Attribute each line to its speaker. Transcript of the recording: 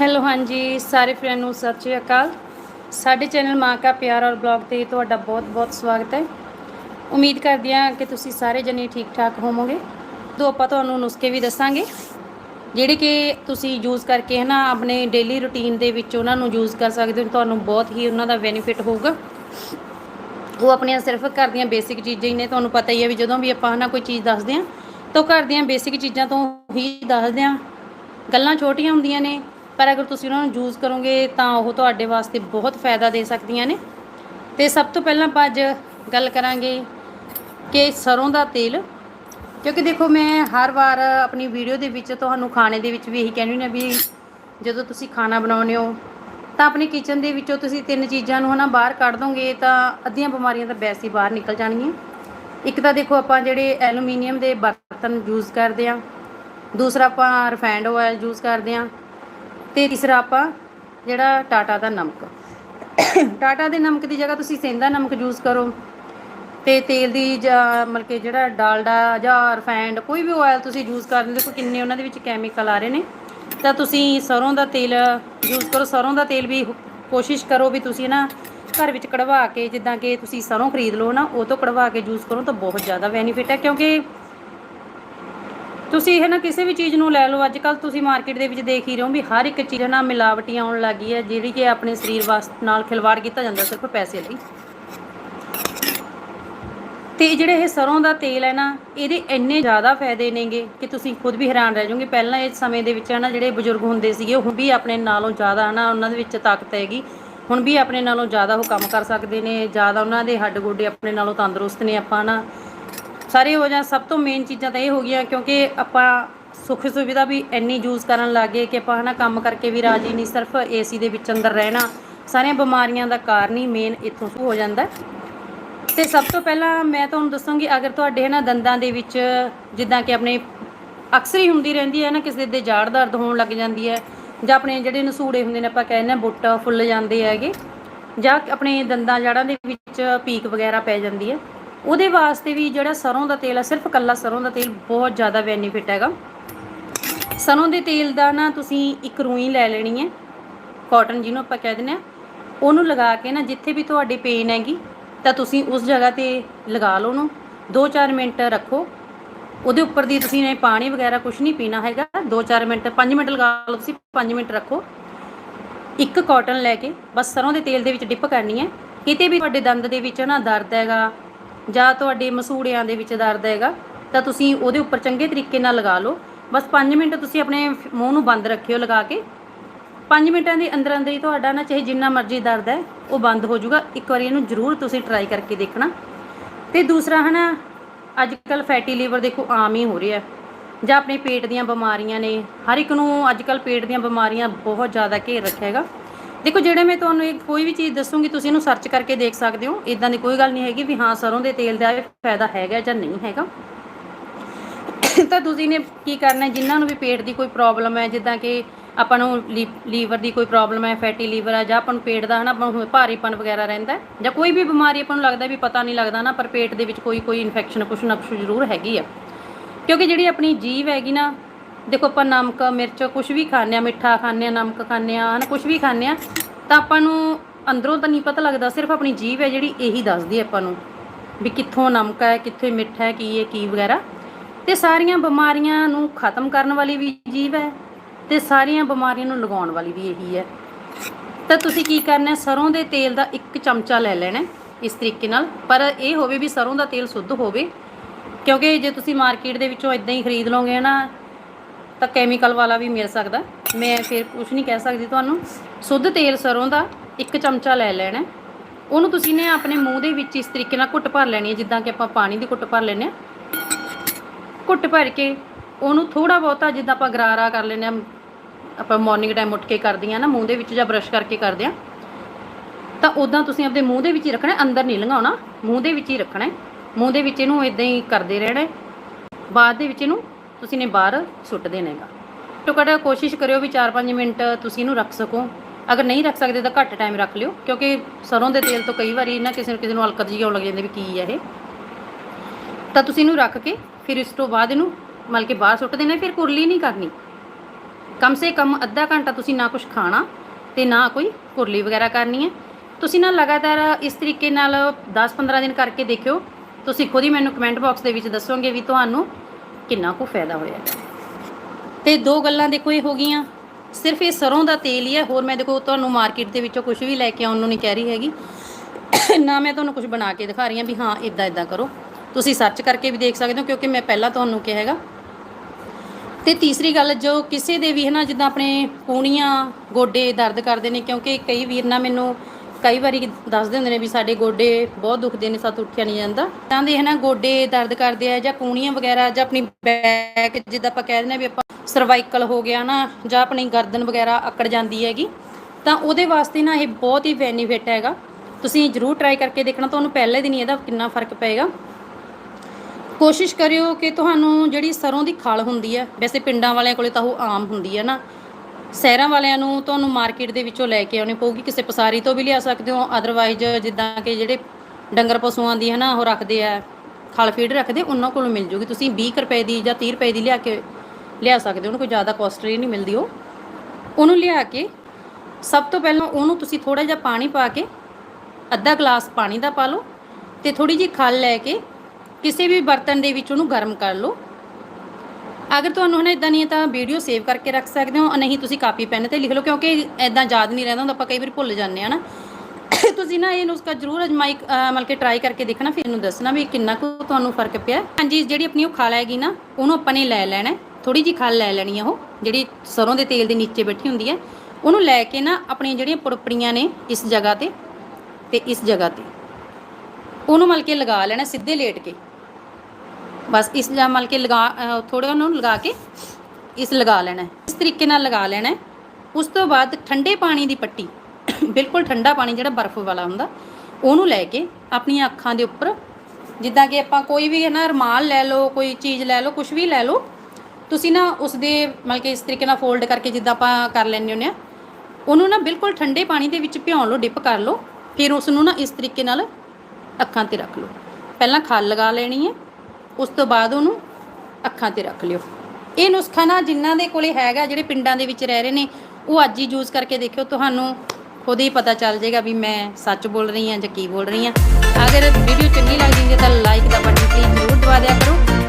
Speaker 1: Hello, ਹਾਂਜੀ, ਸਾਰੇ friend ਨੂੰ ਸਤਿ ਸ਼੍ਰੀ ਅਕਾਲ। ਸਾਡੇ ਚੈਨਲ ਮਾਂ ਕਾ ਪਿਆਰ ਔਰ ਬਲੌਗ ਤੇ ਤੁਹਾਡਾ ਬਹੁਤ-ਬਹੁਤ ਸਵਾਗਤ ਹੈ। ਉਮੀਦ ਕਰਦੀ ਹਾਂ ਕਿ ਤੁਸੀਂ ਸਾਰੇ ਜਣੇ ਠੀਕ ਠਾਕ ਹੋਵੋਗੇ। ਦੋ ਆਪਾਂ ਤੁਹਾਨੂੰ ਨੁਸਖੇ ਵੀ ਦੱਸਾਂਗੇ। ਜਿਹੜੇ ਕਿ ਤੁਸੀਂ ਯੂਜ਼ ਕਰਕੇ ਹੈ ਨਾ ਆਪਣੇ ਡੇਲੀ ਰੁਟੀਨ ਦੇ ਵਿੱਚ ਉਹਨਾਂ ਨੂੰ ਯੂਜ਼ ਕਰ ਸਕਦੇ ਹੋ, ਤੁਹਾਨੂੰ ਬਹੁਤ ਹੀ ਉਹਨਾਂ ਦਾ ਬੈਨੀਫਿਟ ਹੋਊਗਾ। ਉਹ ਆਪਣੀਆਂ ਸਿਰਫ ਘਰ ਦੀਆਂ ਬੇਸਿਕ ਚੀਜ਼ਾਂ ਹੀ ਨੇ, ਤੁਹਾਨੂੰ ਪਤਾ ਹੀ ਹੈ ਵੀ ਜਦੋਂ ਵੀ ਆਪਾਂ ਹਨਾ ਕੋਈ ਚੀਜ਼ ਦੱਸਦੇ ਹਾਂ, ਤਾਂ ਉਹ ਘਰ ਦੀਆਂ ਬੇਸਿਕ ਚੀਜ਼ਾਂ ਤੋਂ ਹੀ ਦੱਸਦੇ ਹਾਂ। ਗੱਲਾਂ ਛੋਟੀਆਂ ਹੁੰਦੀਆਂ ਨੇ ਪਰ ਅਗਰ ਤੁਸੀਂ ਉਹਨਾਂ ਨੂੰ ਯੂਜ਼ ਕਰੋਗੇ ਤਾਂ ਉਹ ਤੁਹਾਡੇ ਵਾਸਤੇ ਬਹੁਤ ਫਾਇਦਾ ਦੇ ਸਕਦੀਆਂ ਨੇ। ਤੇ ਸਭ ਤੋਂ ਪਹਿਲਾਂ ਆਪਾਂ ਅੱਜ ਗੱਲ ਕਰਾਂਗੇ ਕਿ ਸਰੋਂ ਦਾ ਤੇਲ। ਕਿਉਂਕਿ ਦੇਖੋ ਮੈਂ ਹਰ ਵਾਰ ਆਪਣੀ ਵੀਡੀਓ ਦੇ ਵਿੱਚ ਤੁਹਾਨੂੰ ਖਾਣੇ ਦੇ ਵਿੱਚ ਵੀ ਇਹੀ ਕਹਿੰਦੀ ਹਾਂ ਵੀ ਜਦੋਂ ਤੁਸੀਂ ਖਾਣਾ ਬਣਾਉਂਦੇ ਹੋ ਤਾਂ ਆਪਣੀ ਕਿਚਨ ਦੇ ਵਿੱਚੋਂ ਤੁਸੀਂ ਤਿੰਨ ਚੀਜ਼ਾਂ ਨੂੰ ਹਨਾ ਬਾਹਰ ਕੱਢ ਦੋਗੇ ਤਾਂ ਅੱਧੀਆਂ ਬਿਮਾਰੀਆਂ ਤਾਂ ਵੈਸੇ ਹੀ ਬਾਹਰ ਨਿਕਲ ਜਾਣਗੀਆਂ। ਇੱਕ ਤਾਂ ਦੇਖੋ ਆਪਾਂ ਜਿਹੜੇ ਐਲੂਮੀਨੀਅਮ ਦੇ ਬਰਤਨ ਯੂਜ਼ ਕਰਦੇ ਆ ਦੂਸਰਾ ਆਪਾਂ ਰਿਫਾਈਨਡ ਆਇਲ ਯੂਜ਼ ਕਰਦੇ ਆ ਤੇ ਤੀਸਰਾ ਆਪਾਂ ਜਿਹੜਾ ਟਾਟਾ ਦਾ ਨਮਕ। ਟਾਟਾ ਦੇ ਨਮਕ ਦੀ ਜਗ੍ਹਾ ਤੁਸੀਂ ਸੇਂਦਾ ਨਮਕ ਯੂਜ਼ ਕਰੋ ਤੇ ਤੇਲ ਦੀ ਜਾਂ ਮਤਲਬ ਕਿ ਜਿਹੜਾ ਡਾਲਡਾ ਜਾਂ ਰਿਫਾਈਨਡ ਕੋਈ ਵੀ ਆਇਲ ਤੁਸੀਂ ਯੂਜ਼ ਕਰਦੇ ਦੇਖੋ ਕਿੰਨੇ ਉਹਨਾਂ ਦੇ ਵਿੱਚ ਕੈਮੀਕਲ ਆ ਰਹੇ ਨੇ। ਤਾਂ ਤੁਸੀਂ ਸਰੋਂ ਦਾ ਤੇਲ ਯੂਜ਼ ਕਰੋ, ਸਰੋਂ ਦਾ ਤੇਲ ਵੀ ਕੋਸ਼ਿਸ਼ ਕਰੋ ਵੀ ਤੁਸੀਂ ਨਾ ਘਰ ਵਿੱਚ ਕਢਵਾ ਕੇ ਜਿੱਦਾਂ ਕਿ ਤੁਸੀਂ ਸਰੋਂ ਖਰੀਦ ਲਓ ਨਾ, ਉਹ ਤੋਂ ਕਢਵਾ ਕੇ ਯੂਜ਼ ਕਰੋ ਤਾਂ ਬਹੁਤ ਜ਼ਿਆਦਾ ਬੈਨੀਫਿਟ ਹੈ ਕਿਉਂਕਿ ਤੁਸੀਂ ਇਹ ਨਾ ਕਿਸੇ ਵੀ ਚੀਜ਼ ਨੂੰ ਲੈ ਲਓ ਅੱਜ ਕੱਲ ਤੁਸੀਂ ਮਾਰਕੀਟ ਦੇ ਵਿੱਚ ਦੇਖ ਹੀ ਰਹੇ ਹੋ ਵੀ ਹਰ ਇੱਕ ਚੀਜ਼ ਨਾ ਮਿਲਾਵਟੀ ਆਉਣ ਲੱਗੀ ਹੈ, ਜਿਹੜੀ ਕਿ ਆਪਣੇ ਸਰੀਰ ਵਾਸਤੇ ਨਾਲ ਖਿਲਵਾੜ ਕੀਤਾ ਜਾਂਦਾ ਸਿਰਫ ਪੈਸੇ ਲਈ। ਤੇ ਜਿਹੜੇ ਇਹ ਸਰੋਂ ਦਾ ਤੇਲ ਹੈ ਨਾ, ਇਹਦੇ ਇੰਨੇ ਜ਼ਿਆਦਾ ਫਾਇਦੇ ਨੇਗੇ ਕਿ ਤੁਸੀਂ ਖੁਦ ਵੀ ਹੈਰਾਨ ਰਹਿ ਜਾਓਗੇ। ਪਹਿਲਾਂ ਇਸ ਸਮੇਂ ਦੇ ਵਿੱਚ ਨਾ, ਜਿਹੜੇ ਬਜ਼ੁਰਗ ਹੁੰਦੇ ਸੀਗੇ ਉਹ ਵੀ ਆਪਣੇ ਨਾਲੋਂ ਜ਼ਿਆਦਾ ਨਾ, ਉਹਨਾਂ ਦੇ ਵਿੱਚ ਤਾਕਤ ਹੈਗੀ। ਹੁਣ ਵੀ ਆਪਣੇ ਨਾਲੋਂ ਜ਼ਿਆਦਾ ਉਹ ਕੰਮ ਕਰ ਸਕਦੇ ਨੇ, ਜ਼ਿਆਦਾ ਉਹਨਾਂ ਦੇ ਹੱਡ ਗੋਡੇ ਆਪਣੇ ਨਾਲੋਂ ਤੰਦਰੁਸਤ ਨੇ ਆਪਾਂ ਨਾ। ਸਾਰੇ ਹੋ ਜਾਂ ਸਭ ਤੋਂ ਮੇਨ ਚੀਜ਼ਾਂ ਤਾਂ ਇਹ ਹੋ ਗਈਆਂ ਕਿਉਂਕਿ ਆਪਾਂ ਸੁੱਖ ਸੁਵਿਧਾ ਵੀ ਇੰਨੀ ਯੂਜ਼ ਕਰਨ ਲੱਗੇ ਕਿ ਆਪਾਂ ਹਨਾ ਕੰਮ ਕਰਕੇ ਵੀ ਰਾਜੀ ਨਹੀਂ, ਸਿਰਫ ਏਸੀ ਦੇ ਵਿੱਚ ਅੰਦਰ ਰਹਿਣਾ, ਸਾਰੀਆਂ ਬਿਮਾਰੀਆਂ ਦਾ ਕਾਰਨ ਹੀ ਮੇਨ ਇੱਥੋਂ ਸ਼ੁਰੂ ਹੋ ਜਾਂਦਾ ਤੇ ਸਭ ਤੋਂ ਪਹਿਲਾਂ ਮੈਂ ਤੁਹਾਨੂੰ ਦੱਸਾਂਗੀ, ਅਗਰ ਤੁਹਾਡੇ ਹਨਾ ਦੰਦਾਂ ਦੇ ਵਿੱਚ ਜਿੱਦਾਂ ਕਿ ਆਪਣੇ ਅਕਸਰ ਹੀ ਹੁੰਦੀ ਰਹਿੰਦੀ ਹੈ ਨਾ, ਕਿਸੇ ਦੇ ਜਾੜ ਦਰਦ ਹੋਣ ਲੱਗ ਜਾਂਦੀ ਹੈ, ਜਾਂ ਆਪਣੇ ਜਿਹੜੇ ਨਸੂੜੇ ਹੁੰਦੇ ਨੇ ਆਪਾਂ ਕਹਿੰਦੇ ਆ ਬੁੱਟ ਫੁੱਲ ਜਾਂਦੇ ਹੈਗੇ, ਜਾਂ ਆਪਣੇ ਦੰਦਾਂ ਜੜਾਂ ਦੇ ਵਿੱਚ ਪੀਕ ਵਗੈਰਾ ਪੈ ਜਾਂਦੀ ਹੈ ਉਹਦੇ ਵਾਸਤੇ ਵੀ ਜਿਹੜਾ ਸਰੋਂ ਦਾ ਤੇਲ ਆ, ਸਿਰਫ ਕੱਲਾ ਸਰੋਂ ਦਾ ਤੇਲ ਬਹੁਤ ਜ਼ਿਆਦਾ ਬੈਨੀਫਿਟ ਹੈਗਾ। ਸਰੋਂ ਦੇ ਤੇਲ ਦਾ ਨਾ ਤੁਸੀਂ ਇੱਕ ਰੂਈ ਲੈ ਲੈਣੀ ਹੈ ਕਾਟਨ ਜਿਹਨੂੰ ਆਪਾਂ ਕਹਿ ਦਿੰਦੇ ਆ ਉਹਨੂੰ ਲਗਾ ਕੇ ਨਾ ਜਿੱਥੇ ਵੀ ਤੁਹਾਡੀ ਪੇਨ ਹੈਗੀ, ਤਾਂ ਤੁਸੀਂ ਉਸ ਜਗ੍ਹਾ ਤੇ ਲਗਾ ਲਓ ਉਹਨੂੰ। 2-4 ਮਿੰਟ ਰੱਖੋ। ਉਹਦੇ ਉੱਪਰ ਦੀ ਤੁਸੀਂ ਨੇ ਪਾਣੀ ਵਗੈਰਾ ਕੁਝ ਨਹੀਂ ਪੀਣਾ ਹੈਗਾ। 2-4 ਮਿੰਟ 5 ਮਿੰਟ ਲਗਾ ਲਓ ਤੁਸੀਂ 5 ਮਿੰਟ ਰੱਖੋ। ਇੱਕ ਕਾਟਨ ਲੈ ਕੇ ਬਸ ਸਰੋਂ ਦੇ ਤੇਲ ਦੇ ਵਿੱਚ ਡਿਪ ਕਰਨੀ ਹੈ। ਕਿਤੇ ਵੀ ਤੁਹਾਡੇ ਦੰਦ ਦੇ ਵਿੱਚ ਨਾ ਦਰਦ ਹੈਗਾ ਜਾਂ ਤੁਹਾਡੇ ਮਸੂੜਿਆਂ ਦੇ ਵਿੱਚ ਦਰਦ ਹੈਗਾ, ਤਾਂ ਤੁਸੀਂ ਉਹਦੇ ਉੱਪਰ ਚੰਗੇ ਤਰੀਕੇ ਨਾਲ ਲਗਾ ਲਓ। ਬਸ 5 ਮਿੰਟ ਤੁਸੀਂ ਆਪਣੇ ਮੂੰਹ ਨੂੰ ਬੰਦ ਰੱਖਿਓ ਲਗਾ ਕੇ। 5 ਮਿੰਟਾਂ ਦੇ ਅੰਦਰ ਅੰਦਰ ਹੀ ਤੁਹਾਡਾ ਨਾ ਚਾਹੇ ਜਿੰਨਾ ਮਰਜ਼ੀ ਦਰਦ ਹੈ, ਉਹ ਬੰਦ ਹੋ ਜਾਊਗਾ। ਇੱਕ ਵਾਰੀ ਇਹਨੂੰ ਜ਼ਰੂਰ ਤੁਸੀਂ ਟਰਾਈ ਕਰਕੇ ਦੇਖਣਾ। ਤੇ ਦੂਸਰਾ ਹਨਾ ਅੱਜ ਕੱਲ ਫੈਟੀ ਲੀਵਰ ਦੇਖੋ ਆਮ ਹੀ ਹੋ ਰਿਹਾ ਜਾਂ ਆਪਣੇ ਪੇਟ ਦੀਆਂ ਬਿਮਾਰੀਆਂ ਨੇ। ਹਰ ਇੱਕ ਨੂੰ ਅੱਜ ਕੱਲ ਪੇਟ ਦੀਆਂ ਬਿਮਾਰੀਆਂ ਬਹੁਤ ਜ਼ਿਆਦਾ ਘੇਰ ਰੱਖਿਆ ਹੈਗਾ। ਦੇਖੋ ਜਿਹੜੇ ਮੈਂ ਤੁਹਾਨੂੰ ਇਹ ਕੋਈ ਵੀ ਚੀਜ਼ ਦੱਸੂਗੀ ਤੁਸੀਂ ਇਹਨੂੰ ਸਰਚ ਕਰਕੇ ਦੇਖ ਸਕਦੇ ਹੋ। ਇਦਾਂ ਦੀ ਕੋਈ ਗੱਲ ਨਹੀਂ ਹੈਗੀ ਵੀ ਹਾਂ ਸਰੋਂ ਦੇ ਤੇਲ ਦਾ ਫਾਇਦਾ ਹੈਗਾ ਜਾਂ ਨਹੀਂ ਹੈਗਾ। ਤਾਂ ਤੁਸੀਂ ਨੇ ਕੀ ਕਰਨਾ ਹੈ, ਜਿਨ੍ਹਾਂ ਨੂੰ ਵੀ ਪੇਟ ਦੀ ਕੋਈ ਪ੍ਰੋਬਲਮ ਹੈ ਜਿੱਦਾਂ ਕਿ ਆਪਾਂ ਨੂੰ ਲੀਵਰ ਦੀ ਕੋਈ ਪ੍ਰੋਬਲਮ ਹੈ ਫੈਟੀ ਲੀਵਰ ਹੈ ਜਾਂ ਆਪਾਂ ਨੂੰ ਪੇਟ ਦਾ ਹਨਾ ਆਪਾਂ ਭਾਰੀਪਨ ਵਗੈਰਾ ਰਹਿੰਦਾ ਜਾਂ ਕੋਈ ਵੀ ਬਿਮਾਰੀ ਆਪਾਂ ਨੂੰ ਲੱਗਦਾ ਵੀ ਪਤਾ ਨਹੀਂ ਲੱਗਦਾ ਨਾ ਪਰ ਪੇਟ ਦੇ ਵਿੱਚ ਕੋਈ ਕੋਈ ਇਨਫੈਕਸ਼ਨ ਕੁਛ ਨਾ ਕੁਛ ਜ਼ਰੂਰ ਹੈਗੀ ਆ। ਕਿਉਂਕਿ ਜਿਹੜੀ ਆਪਣੀ ਜੀਵ ਹੈਗੀ ਨਾ ਦੇਖੋ ਆਪਾਂ ਨਮਕ, ਮਿਰਚ ਕੁਛ ਵੀ ਖਾਂਦੇ ਆ ਮਿੱਠਾ ਖਾਂਦੇ ਆ ਨਮਕ ਖਾਂਦੇ ਆ ਹਨਾ, ਕੁਛ ਵੀ ਖਾਂਦੇ ਆ ਤਾਂ ਆਪਾਂ ਨੂੰ ਅੰਦਰੋਂ ਤਾਂ ਨਹੀਂ ਪਤਾ ਲੱਗਦਾ, ਸਿਰਫ ਆਪਣੀ ਜੀਭ ਹੈ ਜਿਹੜੀ ਇਹੀ ਦੱਸਦੀ ਹੈ ਆਪਾਂ ਨੂੰ ਵੀ ਕਿੱਥੋਂ ਨਮਕ ਹੈ, ਕਿੱਥੇ ਮਿੱਠਾ ਹੈ, ਕੀ ਹੈ, ਕੀ ਵਗੈਰਾ। ਤੇ ਸਾਰੀਆਂ ਬਿਮਾਰੀਆਂ ਨੂੰ ਖਤਮ ਕਰਨ ਵਾਲੀ ਵੀ ਜੀਵ ਹੈ ਤੇ ਸਾਰੀਆਂ ਬਿਮਾਰੀਆਂ ਨੂੰ ਲਗਾਉਣ ਵਾਲੀ ਵੀ ਇਹੀ ਹੈ। ਤਾਂ ਤੁਸੀਂ ਕੀ ਕਰਨਾ ਹੈ, ਸਰੋਂ ਦੇ ਤੇਲ ਦਾ ਇੱਕ ਚਮਚਾ ਲੈ ਲੈਣਾ ਇਸ ਤਰੀਕੇ ਨਾਲ, ਪਰ ਇਹ ਹੋਵੇ ਵੀ ਸਰੋਂ ਦਾ ਤੇਲ ਸ਼ੁੱਧ ਹੋਵੇ, ਕਿਉਂਕਿ ਜੇ ਤੁਸੀਂ ਮਾਰਕੀਟ ਦੇ ਵਿੱਚੋਂ ਇਦਾਂ ਹੀ ਖਰੀਦ ਲਓਗੇ ਨਾ ਤਾਂ ਕੈਮੀਕਲ ਵਾਲਾ ਵੀ ਮਿਲ ਸਕਦਾ। ਮੈਂ ਫਿਰ ਕੁਝ ਨਹੀਂ ਕਹਿ ਸਕਦੀ ਤੁਹਾਨੂੰ। ਸ਼ੁੱਧ ਤੇਲ ਸਰੋਂ ਦਾ ਇੱਕ ਚਮਚਾ ਲੈ ਲੈਣਾ। ਉਹਨੂੰ ਤੁਸੀਂ ਨੇ ਆਪਣੇ ਮੂੰਹ ਦੇ ਵਿੱਚ ਇਸ ਤਰੀਕੇ ਨਾਲ ਘੁੱਟ ਭਰ ਲੈਣੀ ਹੈ, ਜਿੱਦਾਂ ਕਿ ਆਪਾਂ ਪਾਣੀ ਦੀ ਘੁੱਟ ਭਰ ਲੈਂਦੇ ਹਾਂ। ਘੁੱਟ ਭਰ ਕੇ ਉਹਨੂੰ ਥੋੜਾ ਬਹੁਤਾ ਜਿੱਦਾਂ ਆਪਾਂ ਗਰਾਰਾ ਕਰ ਲੈਂਦੇ ਹਾਂ, ਆਪਾਂ ਮਾਰਨਿੰਗ ਟਾਈਮ ਉੱਠ ਕੇ ਕਰਦੇ ਕਰਦੀਆਂ ਨਾ, ਮੂੰਹ ਦੇ ਵਿੱਚ ਜਾਂ ਬਰਸ਼ ਕਰਕੇ ਕਰਦੇ ਆ ਤਾਂ ਉਦਾਂ ਤੁਸੀਂ ਆਪਣੇ ਮੂੰਹ ਦੇ ਵਿੱਚ ਹੀ ਰੱਖਣਾ, ਅੰਦਰ ਨਹੀਂ ਲੰਘਾਉਣਾ। ਮੂੰਹ ਦੇ ਵਿੱਚ ਹੀ ਰੱਖਣਾ ਮੂੰਹ ਦੇ ਵਿੱਚ ਇਹਨੂੰ ਇਦਾਂ ਹੀ ਕਰਦੇ ਰਹਿਣਾ ਬਾਅਦ ਦੇ ਵਿੱਚ ਇਹਨੂੰ ਤੁਸੀਂ ਨੇ ਬਾਹਰ ਸੁੱਟ ਦੇਣਾ ਹੈਗਾ। ਘੱਟੋ ਘੱਟ ਕੋਸ਼ਿਸ਼ ਕਰਿਓ ਵੀ 4-5 ਮਿੰਟ ਤੁਸੀਂ ਇਹਨੂੰ ਰੱਖ ਸਕੋ। ਅਗਰ ਨਹੀਂ ਰੱਖ ਸਕਦੇ ਤਾਂ ਘੱਟ ਟਾਈਮ ਰੱਖ ਲਿਓ, ਕਿਉਂਕਿ ਸਰੋਂ ਦੇ ਤੇਲ ਤੋਂ ਕਈ ਵਾਰੀ ਨਾ ਕਿਸੇ ਨੂੰ ਕਿਸੇ ਨੂੰ ਹਲਕਤ ਜਿਹੀ ਆਉਣ ਲੱਗ ਜਾਂਦੀ ਵੀ ਕੀ ਹੈ ਇਹ। ਤਾਂ ਤੁਸੀਂ ਇਹਨੂੰ ਰੱਖ ਕੇ ਫਿਰ ਇਸ ਤੋਂ ਬਾਅਦ ਇਹਨੂੰ ਮਲ ਕੇ ਬਾਹਰ ਸੁੱਟ ਦੇਣਾ, ਫਿਰ ਕੁਰਲੀ ਨਹੀਂ ਕਰਨੀ। ਕਮ ਸੇ ਕਮ ਅੱਧਾ ਘੰਟਾ ਤੁਸੀਂ ਨਾ ਕੁਝ ਖਾਣਾ ਤੇ ਨਾ ਕੋਈ ਕੁਰਲੀ ਵਗੈਰਾ ਕਰਨੀ ਹੈ। ਤੁਸੀਂ ਨਾ ਲਗਾਤਾਰ ਇਸ ਤਰੀਕੇ ਨਾਲ 10-15 ਦਿਨ ਕਰਕੇ ਦੇਖਿਓ। ਤੁਸੀਂ ਖੁਦ ਹੀ ਮੈਨੂੰ ਕਮੈਂਟ ਬਾਕਸ ਦੇ ਵਿੱਚ ਦੱਸੋਗੇ ਵੀ ਤੁਹਾਨੂੰ ਕਿੰਨਾ ਕੁ ਫਾਇਦਾ ਹੋਇਆ ਤੇ ਦੋ ਗੱਲਾਂ ਦੇਖੋ, ਇਹ ਹੋ ਗਈਆਂ। ਸਿਰਫ ਇਹ ਸਰੋਂ ਦਾ ਤੇਲ ਹੀ ਹੈ। ਹੋਰ ਮੈਂ ਦੇਖੋ, ਤੁਹਾਨੂੰ ਮਾਰਕੀਟ ਦੇ ਵਿੱਚੋਂ ਕੁਝ ਵੀ ਲੈ ਕੇ ਆਉਣ ਨੂੰ ਨਹੀਂ ਕਹਿ ਰਹੀ ਹੈਗੀ। ਨਾ ਮੈਂ ਤੁਹਾਨੂੰ ਕੁਝ ਬਣਾ ਕੇ ਦਿਖਾ ਰਹੀ ਹਾਂ ਵੀ ਹਾਂ ਇਦਾਂ ਇਦਾਂ ਕਰੋ। ਤੁਸੀਂ ਸਰਚ ਕਰਕੇ ਵੀ ਦੇਖ ਸਕਦੇ ਹੋ, ਕਿਉਂਕਿ ਮੈਂ ਪਹਿਲਾਂ ਤੁਹਾਨੂੰ ਕਿਹਾ ਹੈਗਾ। ਤੇ ਤੀਸਰੀ ਗੱਲ, ਜੋ ਕਿਸੇ ਦੇ ਵੀ ਹੈ ਨਾ, ਜਿੱਦਾਂ ਆਪਣੇ ਪੂਣੀਆਂ ਗੋਡੇ ਦਰਦ ਕਰਦੇ ਨੇ, ਕਿਉਂਕਿ ਕਈ ਵੀਰ ਨਾ ਮੈਨੂੰ ਕਈ ਵਾਰੀ ਦੱਸਦੇ ਹੁੰਦੇ ਨੇ ਵੀ ਸਾਡੇ ਗੋਡੇ ਬਹੁਤ ਦੁਖਦੇ ਨੇ ਸਾਥ ਉੱਠਿਆ ਨਹੀਂ ਜਾਂਦਾ। ਤਾਂ ਦੇ ਹੈ ਗੋਡੇ ਦਰਦ ਕਰਦੇ ਆ ਜਾਂ ਪੂਣੀਆਂ ਵਗੈਰਾ ਜਾਂ ਆਪਣੀ ਬੈਕ ਜਿੱਦਾਂ ਆਪਾਂ ਕਹਿ ਦਿੰਦੇ ਆ ਵੀ ਆਪਾਂ ਸਰਵਾਈਕਲ ਹੋ ਗਿਆ ਨਾ ਜਾਂ ਆਪਣੀ ਗਰਦਨ ਵਗੈਰਾ ਅਕੜ ਜਾਂਦੀ ਹੈਗੀ, ਤਾਂ ਉਹਦੇ ਵਾਸਤੇ ਨਾ ਇਹ ਬਹੁਤ ਹੀ ਬੈਨੀਫਿਟ ਹੈਗਾ। ਤੁਸੀਂ ਜਰੂਰ ਟਰਾਈ ਕਰਕੇ ਦੇਖਣਾ, ਤੁਹਾਨੂੰ ਪਹਿਲੇ ਦਿਨ ਹੀ ਇਹਦਾ ਕਿੰਨਾ ਫ਼ਰਕ ਪਏਗਾ। ਕੋਸ਼ਿਸ਼ ਕਰਿਓ ਕਿ ਤੁਹਾਨੂੰ ਜਿਹੜੀ ਸਰੋਂ ਦੀ ਖਾਲ ਹੁੰਦੀ ਹੈ, ਵੈਸੇ ਪਿੰਡਾਂ ਵਾਲਿਆਂ ਕੋਲੇ ਤਾਂ ਉਹ ਆਮ ਹੁੰਦੀ ਹੈ ਨਾ ਸ਼ਹਿਰਾਂ ਵਾਲਿਆਂ ਨੂੰ ਤੁਹਾਨੂੰ ਮਾਰਕੀਟ ਦੇ ਵਿੱਚੋਂ ਲੈ ਕੇ ਆਉਣੀ ਪਊਗੀ, ਕਿਸੇ ਪਸਾਰੀ ਤੋਂ ਵੀ ਲਿਆ ਸਕਦੇ ਹੋ। ਅਦਰਵਾਈਜ਼ ਜਿੱਦਾਂ ਕਿ ਜਿਹੜੇ ਡੰਗਰ ਪਸ਼ੂਆਂ ਦੀ ਹੈ ਨਾ ਉਹ ਰੱਖਦੇ ਆ, ਖਲ ਫੀਡ ਰੱਖਦੇ, ਉਹਨਾਂ ਕੋਲੋਂ ਮਿਲ ਜੂਗੀ। ਤੁਸੀਂ 20 ਰੁਪਏ ਦੀ ਜਾਂ 30 ਰੁਪਏ ਦੀ ਲਿਆ ਕੇ ਲਿਆ ਸਕਦੇ ਹੋ, ਉਹਨੂੰ ਕੋਈ ਜ਼ਿਆਦਾ ਕੋਸਟਲੀ ਨਹੀਂ ਮਿਲਦੀ ਉਹ। ਉਹਨੂੰ ਲਿਆ ਕੇ ਸਭ ਤੋਂ ਪਹਿਲਾਂ ਉਹਨੂੰ ਤੁਸੀਂ ਥੋੜਾ ਜਿਹਾ ਪਾਣੀ ਪਾ ਕੇ ਅੱਧਾ ਗਲਾਸ ਪਾਣੀ ਦਾ ਪਾ ਲਓ ਤੇ ਥੋੜੀ ਜਿਹੀ ਖਲ ਲੈ ਕੇ ਕਿਸੇ ਵੀ ਬਰਤਨ ਦੇ ਵਿੱਚ ਉਹਨੂੰ ਗਰਮ ਕਰ ਲਓ। ਅਗਰ ਤੁਹਾਨੂੰ ਹਨਾ ਇਦਾਂ ਨਹੀਂ ਹੈ ਤਾਂ ਵੀਡੀਓ ਸੇਵ ਕਰਕੇ ਰੱਖ ਸਕਦੇ ਹੋ ਨਹੀਂ ਤੁਸੀਂ ਕਾਪੀ ਪੈਨ ਤੇ ਲਿਖ ਲਓ, ਕਿਉਂਕਿ ਇਦਾਂ ਯਾਦ ਨਹੀਂ ਰਹਿੰਦਾ ਹੁੰਦਾ, ਆਪਾਂ ਕਈ ਵਾਰ ਭੁੱਲ ਜਾਂਦੇ ਆ ਨਾ। ਤੁਸੀਂ ਨਾ ਇਹ ਨੁਸਖਾ ਜ਼ਰੂਰ ਅਜਮਾਈ ਮਤਲਬ ਕਿ ਟਰਾਈ ਕਰਕੇ ਦੇਖਣਾ, ਫਿਰ ਇਹਨੂੰ ਦੱਸਣਾ ਵੀ ਕਿੰਨਾ ਕੁ ਤੁਹਾਨੂੰ ਫ਼ਰਕ ਪਿਆ। ਹਾਂਜੀ, ਜਿਹੜੀ ਆਪਣੀ ਉਹ ਖਾਲ ਹੈਗੀ ਨਾ, ਉਹਨੂੰ ਆਪਾਂ ਨੇ ਲੈ ਲੈਣਾ ਥੋੜੀ ਜੀ ਖਾਲ ਲੈ ਲੈਣੀ ਆ ਉਹ, ਜਿਹੜੀ ਸਰੋਂ ਦੇ ਤੇਲ ਦੇ ਨੀਚੇ ਬੈਠੀ ਹੁੰਦੀ ਹੈ, ਉਹਨੂੰ ਲੈ ਕੇ ਨਾ ਆਪਣੀਆਂ ਜਿਹੜੀਆਂ ਪੁੜਪੜੀਆਂ ਨੇ ਇਸ ਜਗ੍ਹਾ ਤੇ ਤੇ ਇਸ ਜਗ੍ਹਾ ਤੇ, ਉਹਨੂੰ ਮਲ ਕੇ ਲਗਾ ਲੈਣਾ ਸਿੱਧੇ ਲੇਟ ਕੇ। ਬਸ ਇਸ ਜਾਂ ਮਲ ਕੇ ਲਗਾ ਥੋੜਾ ਉਹਨੂੰ ਲਗਾ ਕੇ ਇਸ ਲਗਾ ਲੈਣਾ ਇਸ ਤਰੀਕੇ ਨਾਲ ਲਗਾ ਲੈਣਾ ਉਸ ਤੋਂ ਬਾਅਦ ਠੰਡੇ ਪਾਣੀ ਦੀ ਪੱਟੀ, ਬਿਲਕੁਲ ਠੰਡਾ ਪਾਣੀ ਜਿਹੜਾ ਬਰਫ਼ ਵਾਲਾ ਹੁੰਦਾ, ਉਹਨੂੰ ਲੈ ਕੇ ਆਪਣੀਆਂ ਅੱਖਾਂ ਦੇ ਉੱਪਰ, ਜਿੱਦਾਂ ਕਿ ਆਪਾਂ ਕੋਈ ਵੀ ਹੈ ਨਾ, ਰਮਾਲ ਲੈ ਲਓ, ਕੋਈ ਚੀਜ਼ ਲੈ ਲਓ ਕੁਝ ਵੀ ਲੈ ਲਓ, ਤੁਸੀਂ ਨਾ ਉਸ ਦੇ ਮਤਲਬ ਕਿ ਇਸ ਤਰੀਕੇ ਨਾਲ ਫੋਲਡ ਕਰਕੇ ਜਿੱਦਾਂ ਆਪਾਂ ਕਰ ਲੈਂਦੇ ਹੁੰਦੇ ਆ ਉਹਨੂੰ ਨਾ ਬਿਲਕੁਲ ਠੰਡੇ ਪਾਣੀ ਦੇ ਵਿੱਚ ਭਿਉਣ ਲਓ ਡਿਪ ਕਰ ਲਓ, ਫਿਰ ਉਸ ਨੂੰ ਨਾ ਇਸ ਤਰੀਕੇ ਨਾਲ ਅੱਖਾਂ ਤੇ ਰੱਖ ਲਓ। ਪਹਿਲਾਂ ਖਲ ਲਗਾ ਲੈਣੀ ਹੈ। ਉਸ ਤੋਂ ਬਾਅਦ ਉਹਨੂੰ ਅੱਖਾਂ ਤੇ ਰੱਖ ਲਿਓ। ਇਹ ਨੁਸਖਾ ਨਾ ਜਿਨ੍ਹਾਂ ਦੇ ਕੋਲੇ ਹੈਗਾ, ਜਿਹੜੇ ਪਿੰਡਾਂ ਦੇ ਵਿੱਚ ਰਹਿ ਰਹੇ ਨੇ, ਉਹ ਅੱਜ ਹੀ ਯੂਜ਼ ਕਰਕੇ ਦੇਖਿਓ, ਤੁਹਾਨੂੰ ਖੁਦ ਹੀ ਪਤਾ ਚੱਲ ਜਾਏਗਾ ਵੀ ਮੈਂ ਸੱਚ ਬੋਲ ਰਹੀ ਹਾਂ ਜਾਂ ਕੀ ਬੋਲ ਰਹੀ ਹਾਂ। ਅਗਰ ਵੀਡੀਓ ਚੰਗੀ ਲੱਗਦੀ ਹੈ ਤਾਂ ਲਾਈਕ ਦਾ ਬਟਨ ਪਲੀਜ਼ ਜ਼ਰੂਰ ਦਬਾ ਦਿਆ ਕਰੋ।